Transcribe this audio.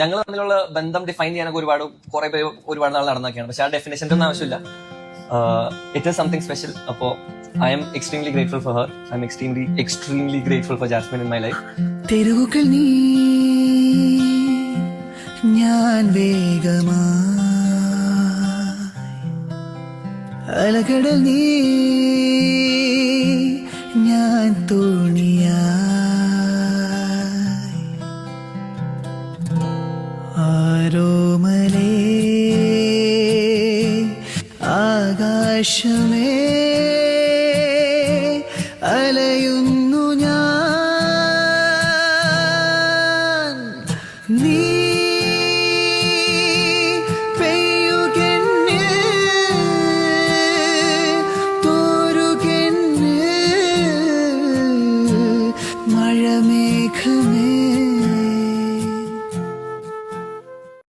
ഞങ്ങൾ തമ്മിലുള്ള ബന്ധം ഡിഫൈൻ ചെയ്യാനൊക്കെ ഒരുപാട് കുറെ പേര് ഒരുപാട് നാൾ നടന്നൊക്കെയാണ്. പക്ഷെ ആ ഡെഫിനേഷന്റെ ഒന്നും ആവശ്യമില്ല. ഇറ്റ് ഈസ് സംതിങ് സ്പെഷ്യൽ അപ്പോൾ I am extremely grateful for her I am extremely extremely grateful for Jasmine in my life തെരുവുകൾ നീ ഞാൻ വേഗമാ അലകടൽ നീ ഞാൻ തോണിയായി. ആരോമലേ ആകാശമേ അലയുന്നു ഞാൻ. നീ മഴമേഘമേ.